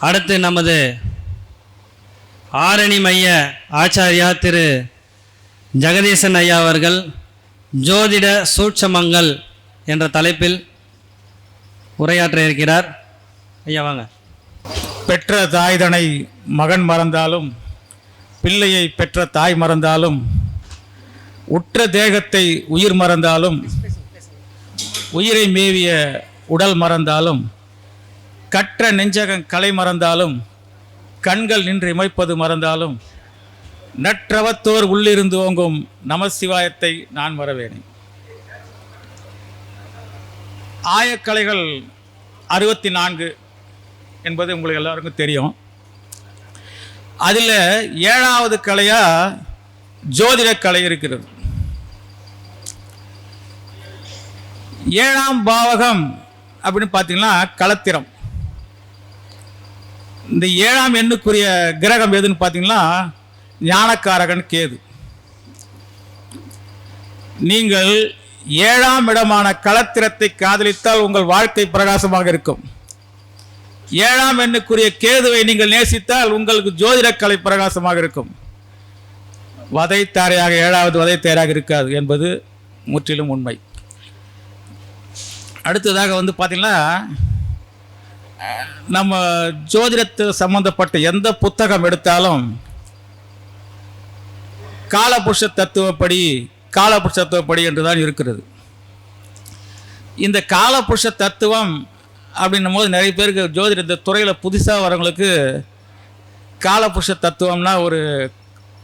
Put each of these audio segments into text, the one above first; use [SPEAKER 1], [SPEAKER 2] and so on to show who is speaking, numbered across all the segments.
[SPEAKER 1] அடுத்து நமது ஆரணி மைய ஆச்சாரியா திரு ஜெகதீசன் ஐயா அவர்கள் ஜோதிட சூட்சமங்கள் என்ற தலைப்பில் உரையாற்ற இருக்கிறார். ஐயா வாங்க.
[SPEAKER 2] பெற்ற தாய்தனை மகன் மறந்தாலும் பிள்ளையை பெற்ற தாய் மறந்தாலும் உற்ற தேகத்தை உயிர் மறந்தாலும் உயிரை மேவிய உடல் மறந்தாலும் கற்ற நெஞ்சகம் கலை மறந்தாலும் கண்கள் நின்று இமைப்பது மறந்தாலும் நற்றவத்தோர் உள்ளிருந்து ஓங்கும் நமசிவாயத்தை நான் வரவேனேன். ஆயக்கலைகள் அறுபத்தி நான்கு என்பது உங்களுக்கு எல்லாருக்கும் தெரியும். அதில் ஏழாவது கலையாக ஜோதிடக்கலை கலை இருக்கிறது. ஏழாம் பாவகம் அப்படின்னு பார்த்தீங்கன்னா களத்திரம். இந்த ஏழாம் எண்ணுக்குரிய கிரகம் எதுன்னு பார்த்தீங்கன்னா ஞானக்காரகன் கேது. நீங்கள் ஏழாம் இடமான களத்திரத்தை காதலித்தால் உங்கள் வாழ்க்கை பிரகாசமாக இருக்கும். ஏழாம் எண்ணுக்குரிய கேதுவை நீங்கள் நேசித்தால் உங்களுக்கு ஜோதிடக்கலை பிரகாசமாக இருக்கும். வதை தாரையாக ஏழாவது வதை இருக்காது என்பது முற்றிலும் உண்மை. அடுத்ததாக வந்து பார்த்தீங்கன்னா நம்ம ஜோதிடத்து சம்பந்தப்பட்ட எந்த புத்தகம் எடுத்தாலும் காலபுருஷ தத்துவப்படி காலபுருஷ தத்துவப்படி என்று தான் இருக்கிறது. இந்த காலபுருஷ தத்துவம் அப்படின்னும் போது நிறைய பேருக்கு ஜோதிட இந்த துறையில் புதுசாக வரவங்களுக்கு காலபுருஷ தத்துவம்னா ஒரு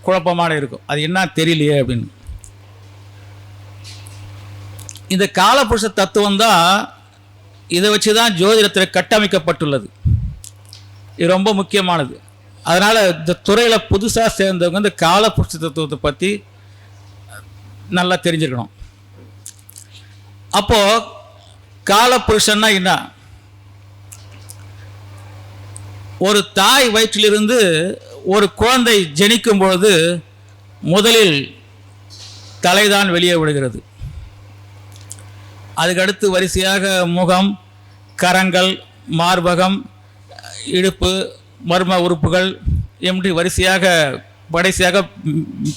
[SPEAKER 2] குழப்பமான இருக்கும். அது என்ன தெரியலையே அப்படின்னு. இந்த காலபுருஷ தத்துவம் தான் இதை வச்சு தான் ஜோதிடத்தில் கட்டமைக்கப்பட்டுள்ளது. இது ரொம்ப முக்கியமானது. அதனால் இந்த துறையில் புதுசாக சேர்ந்தவங்க இந்த காலப்புருஷ தத்துவத்தை பற்றி நல்லா தெரிஞ்சுக்கணும். அப்போது காலப்புருஷன்னா என்ன? ஒரு தாய் வயிற்றிலிருந்து ஒரு குழந்தை ஜெனிக்கும் பொழுது முதலில் தலைதான் வெளியே விடுகிறது அதுக்கடுத்து வரிசையாக முகம் கரங்கள் மார்பகம் இடுப்பு மர்ம உறுப்புகள் என்று வரிசையாக கடைசியாக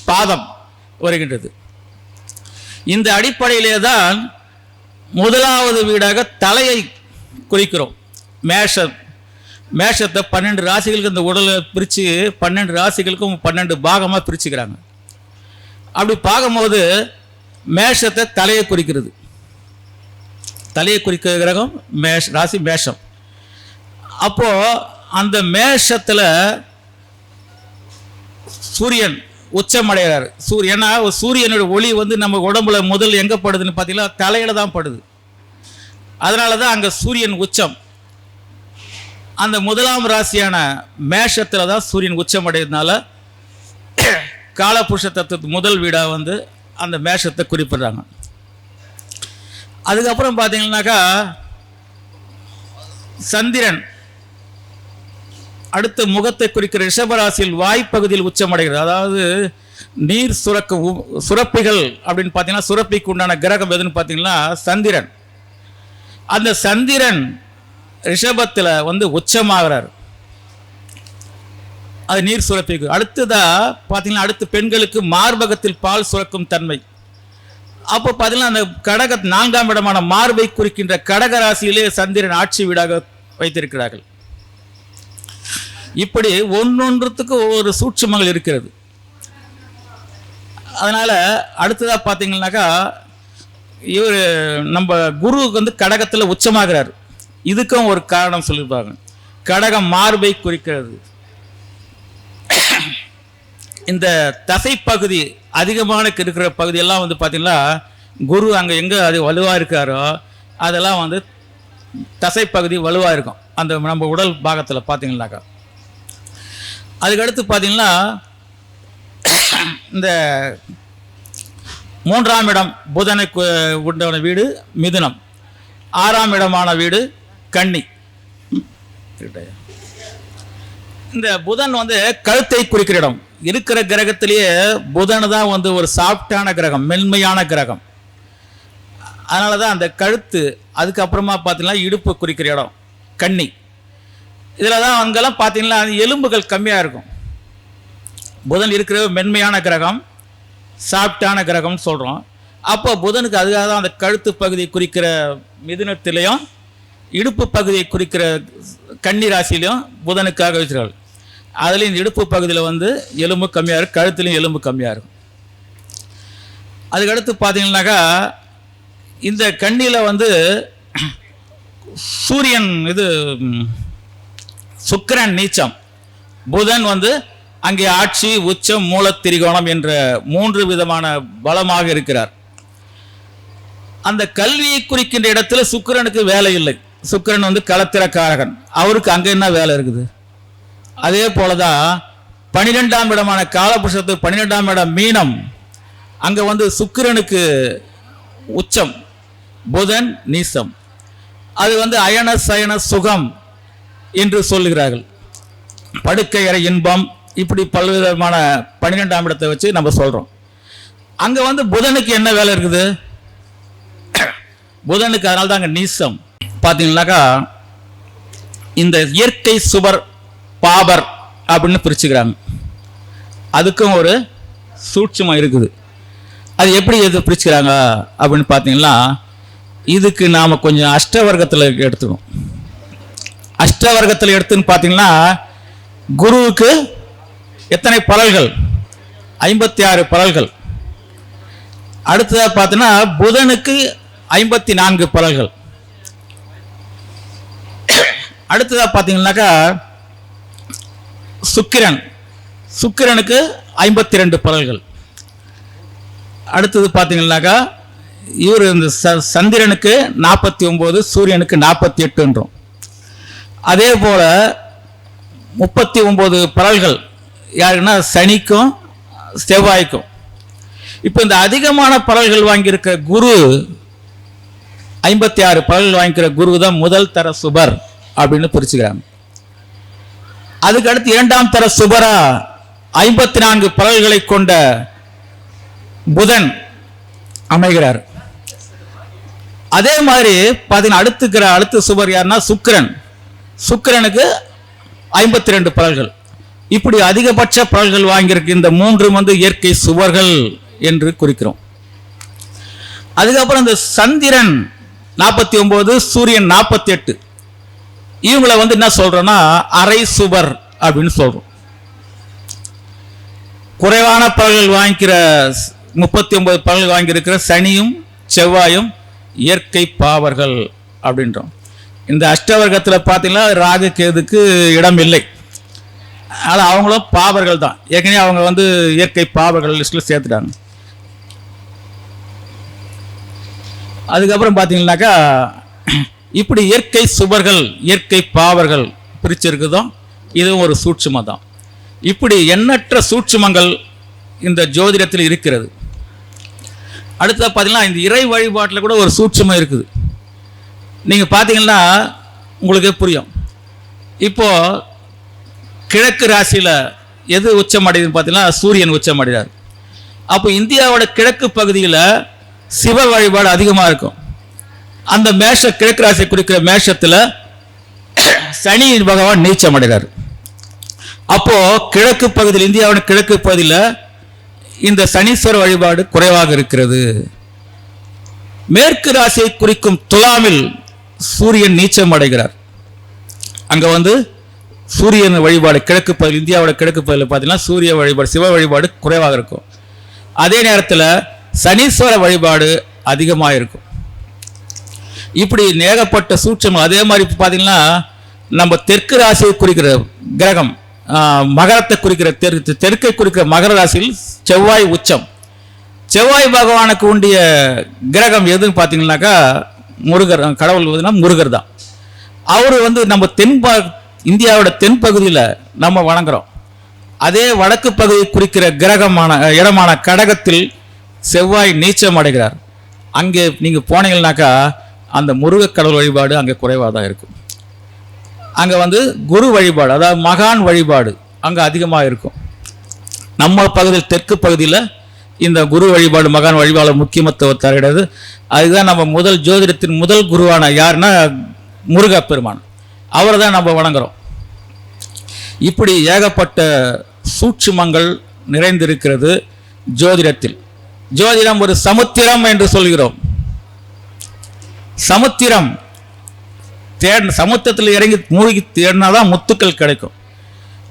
[SPEAKER 2] பாதம் வருகின்றது. இந்த அடிப்படையிலே தான் முதலாவது வீடாக தலையை குறிக்கிறோம். மேஷம். மேஷத்தை பன்னெண்டு ராசிகளுக்கு இந்த உடலை பிரித்து பன்னெண்டு ராசிகளுக்கும் பன்னெண்டு பாகமாக பிரிச்சுக்கிறாங்க. அப்படி பார்க்கும்போது மேஷத்தை தலையை குறிக்கிறது. தலையை குறிக்கிற கிரகம் மேஷ் ராசி மேஷம். அப்போது அந்த மேஷத்தில் சூரியன் உச்சமடைகிறார். சூரியனா சூரியனோட ஒளி வந்து நம்ம உடம்புல முதல் எங்கே படுதுன்னு பார்த்தீங்கன்னா தலையில தான் படுது. அதனால தான் அங்கே சூரியன் உச்சம். அந்த முதலாம் ராசியான மேஷத்தில் தான் சூரியன் உச்சமடைறதுனால காலபுருஷ தத்துவத்து முதல் வீடாக வந்து அந்த மேஷத்தை குறிப்பிடுறாங்க. அதுக்கப்புறம் பார்த்தீங்கன்னாக்கா சந்திரன் அடுத்த முகத்தை குறிக்கிற ரிஷபராசியில் வாய்ப்பகுதியில் உச்சமடைகிறது. அதாவது நீர் சுரக்க உ- சுரப்பிகள் அப்படின்னு பார்த்தீங்கன்னா சுரப்பிக்கு உண்டான கிரகம் எதுன்னு பார்த்தீங்கன்னா சந்திரன். அந்த சந்திரன் ரிஷபத்தில் வந்து உச்சமாகிறார். அது நீர் சுரப்பிக்கு. அடுத்ததாக பார்த்தீங்கன்னா அடுத்து பெண்களுக்கு மார்பகத்தில் பால் சுரக்கும் தன்மை. அப்போ பார்த்தீங்கன்னா அந்த கடக நான்காம் இடமான மார்பை குறிக்கின்ற கடக ராசியிலே சந்திரன் ஆட்சி வீடாக வைத்திருக்கிறார்கள். இப்படி ஒன்றொன்றுத்துக்கு ஒவ்வொரு சூட்சமங்கள் இருக்கிறது. அதனால் அடுத்ததாக பார்த்தீங்கன்னாக்கா இவர் நம்ம குருவுக்கு வந்து கடகத்தில் உச்சமாகிறார். இதுக்கும் ஒரு காரணம் சொல்லியிருப்பாங்க. கடகம் மார்பை குறிக்கிறது. இந்த தசைப்பகுதி அதிகமான இருக்கிற பகுதியெல்லாம் வந்து பார்த்திங்கன்னா குரு அங்கே எங்கே அது வலுவாக இருக்காரோ அதெல்லாம் வந்து தசைப்பகுதி வலுவாக இருக்கும். அந்த நம்ம உடல் பாகத்தில் பார்த்தீங்கன்னாக்கா அதுக்கடுத்து பார்த்தீங்கன்னா இந்த மூன்றாம் இடம் புதனை கு- உண்டான வீடு மிதுனம். ஆறாம் இடமான வீடு கன்னி. இந்த புதன் வந்து கழுத்தை குறிக்கிற இடம். இருக்கிற கிரகத்திலேயே புதன் தான் வந்து ஒரு சாஃப்டான கிரகம் மென்மையான கிரகம். அதனால தான் அந்த கழுத்து அதுக்கப்புறமா பார்த்தீங்கன்னா இடுப்பு குறிக்கிற இடம் கண்ணி. இதில் தான் அங்கெல்லாம் பார்த்தீங்கன்னா எலும்புகள் கம்மியாக இருக்கும். புதன் இருக்கிற மென்மையான கிரகம் சாஃப்டான கிரகம்னு சொல்கிறோம் அப்போ புதனுக்கு அதுக்காக தான் அந்த கழுத்து பகுதியை குறிக்கிற மிதுனத்திலையும் இடுப்பு பகுதியை குறிக்கிற கன்னி ராசிலையும் புதனுக்காக வச்சிருக்காங்க அதுலேயும் இந்த இடுப்பு பகுதியில் வந்து எலும்பு கம்மியாக இருக்கும் கழுத்துலையும் எலும்பு கம்மியாக இருக்கும். அதுக்கடுத்து பார்த்தீங்கன்னாக்கா இந்த கண்ணியில் வந்து சூரியன் இது சுக்கரன் சுக்கிரன் நீச்சம். புதன் வந்து அங்கே ஆட்சி உச்சம் மூலத்திரிகோணம் என்ற மூன்று விதமான பலமாக இருக்கிறார். அந்த கல்வியை குறிக்கின்ற இடத்துல சுக்கிரனுக்கு வேலை இல்லை. சுக்கிரன் வந்து களத்திரக்காரகன். அவருக்கு அங்கே என்ன வேலை இருக்குது? அதே போலதான் பனிரெண்டாம் இடமான காலபுருஷத்து பன்னிரெண்டாம் இடம் மீனம். அங்க வந்து சுக்கிரனுக்கு உச்சம் புதன் நீசம். அது வந்து அயன சயன சுகம் என்று சொல்லுகிறார்கள். படுக்கை அறை இன்பம் இப்படி பல்விதமான பன்னிரெண்டாம் இடத்தை வச்சு நம்ம சொல்றோம். அங்க வந்து புதனுக்கு என்ன வேலை இருக்குது? புதனுக்கு அதனால தான் அங்க நீசம். பார்த்தீங்கன்னாக்கா இந்த இயற்கை சுவர் பாபர் அப்படின்னு பிரிச்சுக்கிறாங்க. அதுக்கும் ஒரு சூட்சமாக இருக்குது. அது எப்படி எது பிரிச்சுக்கிறாங்க அப்படின்னு பார்த்தீங்கன்னா இதுக்கு நாம் கொஞ்சம் அஷ்டவர்க்கத்தில் எடுத்துக்கணும். அஷ்டவர்க்கத்தில் எடுத்துன்னு பார்த்தீங்கன்னா குருவுக்கு எத்தனை பலல்கள்? ஐம்பத்தி ஆறு பலல்கள். அடுத்ததாக பார்த்தீங்கன்னா புதனுக்கு ஐம்பத்தி நான்கு பலல்கள். அடுத்ததாக பார்த்தீங்கன்னாக்கா சுக்கிரன். சுக்கிரனுக்கு ஐம்பத்தி ரெண்டு பலல்கள் அடுத்தது பார்த்தீங்கன்னாக்கா இவர் இந்த ச சந்திரனுக்கு நாற்பத்தி ஒம்பது சூரியனுக்கு நாற்பத்தி எட்டுன்றோம் அதே போல் முப்பத்தி ஒம்பது பலல்கள் யாருன்னா சனிக்கும் செவ்வாய்க்கும். இப்போ இந்த அதிகமான பலல்கள் வாங்கியிருக்க குரு ஐம்பத்தி ஆறு பலல்கள் வாங்கிக்கிற குரு தான் முதல் தர சுபர் அப்படின்னு பிரிச்சுக்கிறாங்க. அதுக்கு அடுத்து இரண்டாம் தர சுபரா ஐம்பத்தி நான்கு பலல்களை கொண்ட புதன் அமைகிறார். அதே மாதிரி பார்த்தீங்கன்னா அடுத்துக்கிற அடுத்த சுபர் யாருன்னா சுக்கரன். சுக்கரனுக்கு ஐம்பத்தி ரெண்டு பலல்கள் இப்படி அதிகபட்ச பலல்கள் வாங்கியிருக்கு இந்த மூன்று வந்து இயற்கை சுவர்கள் என்று குறிக்கிறோம். அதுக்கப்புறம் இந்த சந்திரன் நாற்பத்தி ஒன்பது சூரியன் நாற்பத்தி எட்டு. இவங்கள வந்து என்ன சொல்றோம்னா அரை சுவர் அப்படின்னு சொல்றோம். குறைவான பலன்கள் வாங்கிக்கிற முப்பத்தி ஒன்பது பலன்கள் வாங்கியிருக்கிற சனியும் செவ்வாயும் இயற்கை பாவர்கள் அப்படின்றோம். இந்த அஷ்டவர்க்கத்தில் பார்த்தீங்கன்னா ராகு கேதுக்கு இடம் இல்லை. ஆனால் அவங்களும் பாவர்கள் தான். ஏற்கனவே அவங்க வந்து இயற்கை பாவர்கள் லிஸ்ட்டில் சேர்த்துட்டாங்க. அதுக்கப்புறம் பார்த்தீங்கன்னாக்கா இப்படி இயற்கை சுவர்கள் இயற்கை பாவர்கள் பிரிச்சிருக்குதோ இதுவும் ஒரு சூட்சுமம் தான் இப்படி எண்ணற்ற சூட்சுமங்கள் இந்த ஜோதிடத்தில் இருக்கிறது. அடுத்தது பார்த்தீங்கன்னா இந்த இறை வழிபாட்டில் கூட ஒரு சூட்சுமம் இருக்குது. நீங்கள் பார்த்தீங்கன்னா உங்களுக்கே புரியும். இப்போது கிழக்கு ராசியில் எது உச்சம் அடையுதுன்னு பார்த்தீங்கன்னா சூரியன் உச்சம் அடைகிறார் அப்போ இந்தியாவோட கிழக்கு பகுதியில் சிவ வழிபாடு அதிகமாக இருக்கும். அந்த மேஷ கிழக்கு ராசியை குறிக்கிற மேஷத்தில் சனி பகவான் நீச்சம் அடைகிறார். அப்போ கிழக்கு பகுதியில் இந்தியாவின் கிழக்கு பகுதியில் இந்த சனீஸ்வர வழிபாடு குறைவாக இருக்கிறது. மேற்கு ராசியை குறிக்கும் துலாமில் சூரியன் நீச்சம் அடைகிறார். அங்க வந்து சூரியன் வழிபாடு கிழக்கு பகுதி இந்தியாவோட கிழக்கு பகுதியில் பார்த்தீங்கன்னா சூரிய வழிபாடு சிவ வழிபாடு குறைவாக இருக்கும். அதே நேரத்தில் சனீஸ்வர வழிபாடு அதிகமாக இருக்கும் இப்படி நேகப்பட்ட சூட்சம் அதே மாதிரி பார்த்தீங்கன்னா நம்ம தெற்கு ராசியை குறிக்கிற கிரகம் மகரத்தை குறிக்கிற தெற்கு தெற்கை குறிக்கிற மகர ராசியில் செவ்வாய் உச்சம். செவ்வாய் பகவானுக்கு உண்டிய கிரகம் எதுன்னு பார்த்தீங்கன்னாக்கா முருகர் கடவுள் பார்த்தீங்கன்னா முருகர் தான். அவர் வந்து நம்ம தென் இந்தியாவோட தென் பகுதியில் நம்ம வணங்குறோம். அதே வடக்கு பகுதியை குறிக்கிற கிரகமான இடமான கடகத்தில் செவ்வாய் நீச்சம் அடைகிறார். அங்கே நீங்கள் போனீங்கன்னாக்கா அந்த முருகக் கடவுள் வழிபாடு அங்கே குறைவாக தான் இருக்கும். அங்கே வந்து குரு வழிபாடு அதாவது மகான் வழிபாடு அங்கே அதிகமாக இருக்கும். நம்ம பகுதியில் தெற்கு பகுதியில் இந்த குரு வழிபாடு மகான் வழிபாடு முக்கியத்துவம் தருகிறது. அதுதான் நம்ம முதல் ஜோதிடத்தின் முதல் குருவான யாருன்னா முருகப் பெருமான். அவரை தான் நம்ம வணங்குறோம். இப்படி ஏகப்பட்ட சூட்சுமங்கள் நிறைந்திருக்கிறது ஜோதிடத்தில். ஜோதிடம் ஒரு சமுத்திரம் என்று சொல்கிறோம். சமுத்திரம் தேட சமுத்திரத்தில் இறங்கி மூழ்கி தேடினா தான் முத்துக்கள் கிடைக்கும்.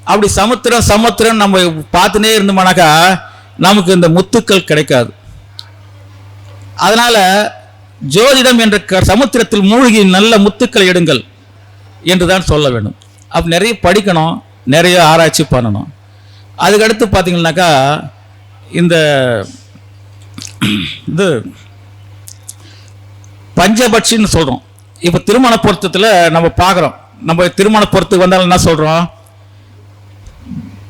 [SPEAKER 2] அப்படி சமுத்திரம் சமுத்திரம் நம்ம பார்த்துனே இருந்தோம்னாக்கா நமக்கு இந்த முத்துக்கள் கிடைக்காது. அதனால் ஜோதிடம் என்ற க- சமுத்திரத்தில் மூழ்கி நல்ல முத்துக்களை எடுங்கள் என்று தான் சொல்ல வேண்டும். அப்போ நிறைய படிக்கணும் நிறைய ஆராய்ச்சி பண்ணணும். அதுக்கடுத்து பார்த்தீங்கன்னாக்கா இந்த இது பஞ்சபட்சின்னு சொல்கிறோம் இப்போ திருமண பொருத்தத்தில் நம்ம பார்க்குறோம் நம்ம திருமண பொருத்துக்கு வந்தாலும் என்ன சொல்கிறோம்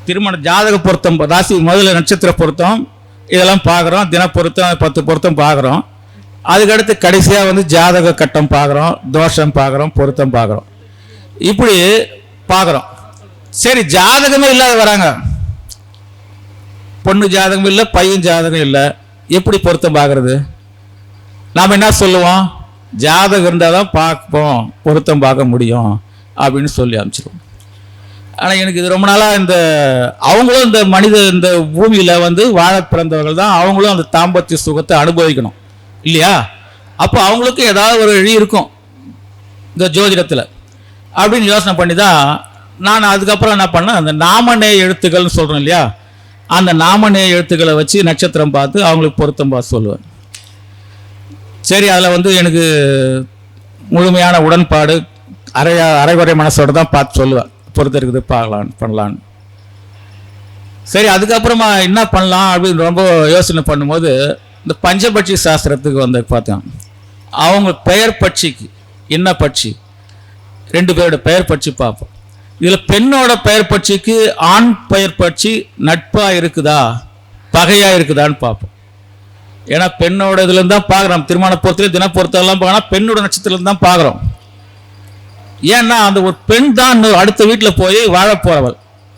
[SPEAKER 2] திருமண ஜாதக பொருத்தம் ராசி முதல்ல நட்சத்திர பொருத்தம் இதெல்லாம் பார்க்குறோம் தின பொருத்தம் பத்து பொருத்தம் பார்க்குறோம் அதுக்கடுத்து கடைசியாக வந்து ஜாதக கட்டம் பார்க்குறோம் தோஷம் பார்க்குறோம் பொருத்தம் பார்க்குறோம் இப்படி பார்க்குறோம் சரி ஜாதகமே இல்லாத வராங்க. பொண்ணு ஜாதகம் இல்லை பையன் ஜாதகம் இல்லை. எப்படி பொருத்தம் பார்க்குறது நாம் என்ன சொல்லுவோம்? ஜாதகம் இருந்தால் தான் பார்ப்போம் பொருத்தம் பார்க்க முடியும் அப்படின்னு சொல்லி அனுப்பிச்சிருவோம். ஆனால் எனக்கு இது ரொம்ப நாளாக இந்த அவங்களும் இந்த மனித இந்த பூமியில் வந்து வாழ பிறந்தவர்கள் தான் அவங்களும் அந்த தாம்பத்திய சுகத்தை அனுபவிக்கணும். இல்லையா? அப்போ அவங்களுக்கும் ஏதாவது ஒரு வழி இருக்கும் இந்த ஜோதிடத்தில். அப்படின்னு யோசனை பண்ணி தான் நான் அதுக்கப்புறம் என்ன பண்ணேன் அந்த நாமநேய எழுத்துக்கள்னு சொல்கிறோம் இல்லையா? அந்த நாமநேய எழுத்துக்களை வச்சு நட்சத்திரம் பார்த்து அவங்களுக்கு பொருத்தம் பார்த்து சொல்லுவேன். சரி அதில் வந்து எனக்கு முழுமையான உடன்பாடு அரை அரைகுறை மனசோட தான் பார்த்து சொல்லுவேன் பொறுத்து இருக்குது பார்க்கலான்னு பண்ணலான்னு சரி அதுக்கப்புறமா என்ன பண்ணலாம் அப்படின்னு ரொம்ப யோசனை பண்ணும்போது இந்த பஞ்சபட்சி சாஸ்திரத்துக்கு வந்து பார்த்தேன் அவங்க பெயர் பட்சிக்கு என்ன பட்சி? ரெண்டு பேரோட பெயர் பட்சி பார்ப்போம். இதில் பெண்ணோட பெயர் பட்சிக்கு ஆண் பெயர் பட்சி நட்பாக இருக்குதா? பகையாக இருக்குதான்னு பார்ப்போம். ஏன்னா பெண்ணோட இதுலேருந்து தான் பார்க்குறோம். திருமண பொறுத்தல தின பொறுத்தெல்லாம் பார்க்கலாம் பெண்ணோட நட்சத்திரத்துல தான் பார்க்குறோம். ஏன்னா அந்த ஒரு பெண் தான் அடுத்த வீட்டில் போய் வாழ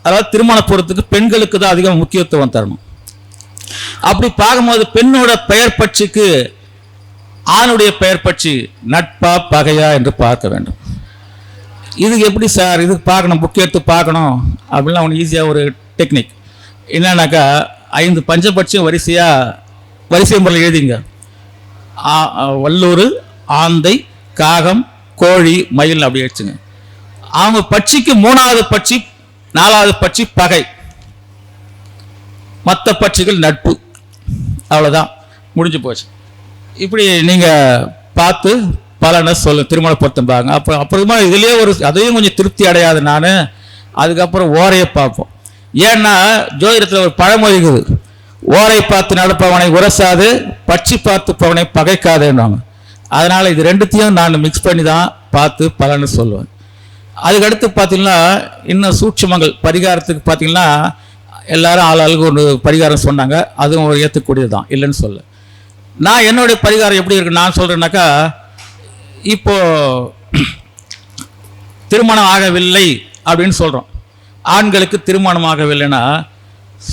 [SPEAKER 2] அதாவது திருமண பொறுத்துக்கு பெண்களுக்கு தான் அதிகம் முக்கியத்துவம் தரணும். அப்படி பார்க்கும்போது பெண்ணோட பெயர் பட்சிக்கு ஆணுடைய பெயர் பட்சி நட்பா பகையா என்று பார்க்க வேண்டும். இது எப்படி சார்? இதுக்கு பார்க்கணும் புக் எடுத்து பார்க்கணும் அப்படிலாம் அவனுக்கு ஈஸியாக ஒரு டெக்னிக் என்னன்னாக்கா ஐந்து பஞ்சபட்சம் வரிசையாக வரிசை முறையில் எழுதிங்க. வல்லூர் ஆந்தை காகம் கோழி மயில் அப்படி வச்சுங்க அவங்க பட்சிக்கு மூணாவது பட்சி நாலாவது பட்சி பகை. மற்ற பட்சிகள் நட்பு. அவ்வளோதான் முடிஞ்சு போச்சு. இப்படி நீங்கள் பார்த்து பலனை சொல்ல திருமண பொருத்தம் பாருங்க அப்புறம் அப்புறமா இதுலேயே ஒரு அதையும் கொஞ்சம் திருப்தி அடையாது நான். அதுக்கப்புறம் ஓரையை பார்ப்போம். ஏன்னா ஜோதிடத்தில் ஒரு பழமொழி இருக்குது. ஓரை பார்த்து நடப்பவனை உரசாது பட்சி பார்த்து பவனை பகைக்காதேன்னுவாங்க அதனால் இது ரெண்டுத்தையும் நான் மிக்ஸ் பண்ணி தான் பார்த்து பலன்னு சொல்லுவேன். அதுக்கடுத்து பார்த்தீங்கன்னா இன்னும் சூட்சமங்கள் பரிகாரத்துக்கு பார்த்தீங்கன்னா எல்லாரும் ஆளாளுக்கு ஒன்று ஒரு பரிகாரம் சொன்னாங்க. அதுவும் ஒரு ஏற்றுக்கூடியது தான் இல்லைன்னு சொல்ல நான் என்னுடைய பரிகாரம் எப்படி இருக்கு நான் சொல்கிறேன்னாக்கா இப்போது திருமணம் ஆகவில்லை அப்படின்னு சொல்கிறோம் ஆண்களுக்கு திருமணம் ஆகவில்லைன்னா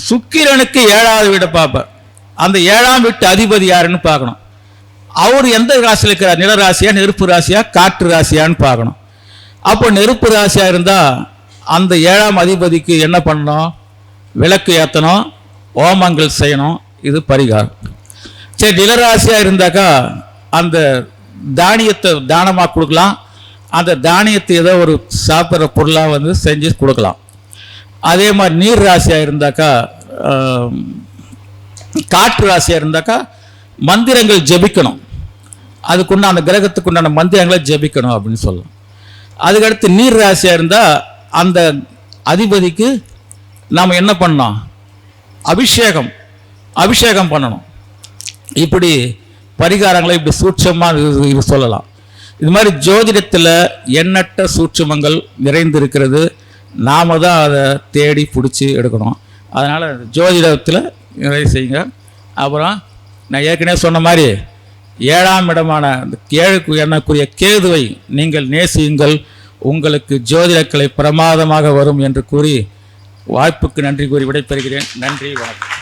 [SPEAKER 2] சுக்கிரனுக்கு ஏழாவது வீடை பார்ப்பேன் அந்த ஏழாம் வீட்டு அதிபதி யாருன்னு பார்க்கணும். அவர் எந்த ராசியில் இருக்கிறார்? நில ராசியா நெருப்பு ராசியா காற்று ராசியான்னு பார்க்கணும். அப்போ நெருப்பு ராசியாக இருந்தால் அந்த ஏழாம் அதிபதிக்கு என்ன பண்ணணும்? விளக்கு ஏற்றணும் ஓமங்கள் செய்யணும். இது பரிகாரம். சரி நிலராசியாக இருந்தாக்கா அந்த தானியத்தை தானமாக கொடுக்கலாம். அந்த தானியத்தை ஏதோ ஒரு சாப்பிட்ற பொருளாக வந்து செஞ்சு கொடுக்கலாம். அதே மாதிரி நீர் ராசியாக இருந்தாக்கா காற்று ராசியாக இருந்தாக்கா மந்திரங்கள் ஜெபிக்கணும். அதுக்குண்டான அந்த கிரகத்துக்குண்டான மந்திரங்களை ஜெபிக்கணும் அப்படின்னு சொல்லலாம். அதுக்கடுத்து நீர் ராசியாக இருந்தால் அந்த அதிபதிக்கு நாம் என்ன பண்ணோம் அபிஷேகம் அபிஷேகம் பண்ணணும். இப்படி பரிகாரங்களை இப்படி சூட்சமாக சொல்லலாம். இது மாதிரி ஜோதிடத்தில் எண்ணற்ற சூட்சமங்கள் நிறைந்திருக்கிறது. நாம தான் அதை தேடி பிடிச்சி எடுக்கணும். அதனால் ஜோதிடத்தில் நிறைய செய்யுங்க. அப்புறம் நான் ஏற்கனவே சொன்ன மாதிரி ஏழாம் இடமான அந்த ஏழுக்கு எண்ணக்கூடிய கேதுவை நீங்கள் நேசியுங்கள். உங்களுக்கு ஜோதிடக்கலை பிரமாதமாக வரும் என்று கூறி வாய்ப்புக்கு நன்றி கூறி விடைபெறுகிறேன். நன்றி வணக்கம்.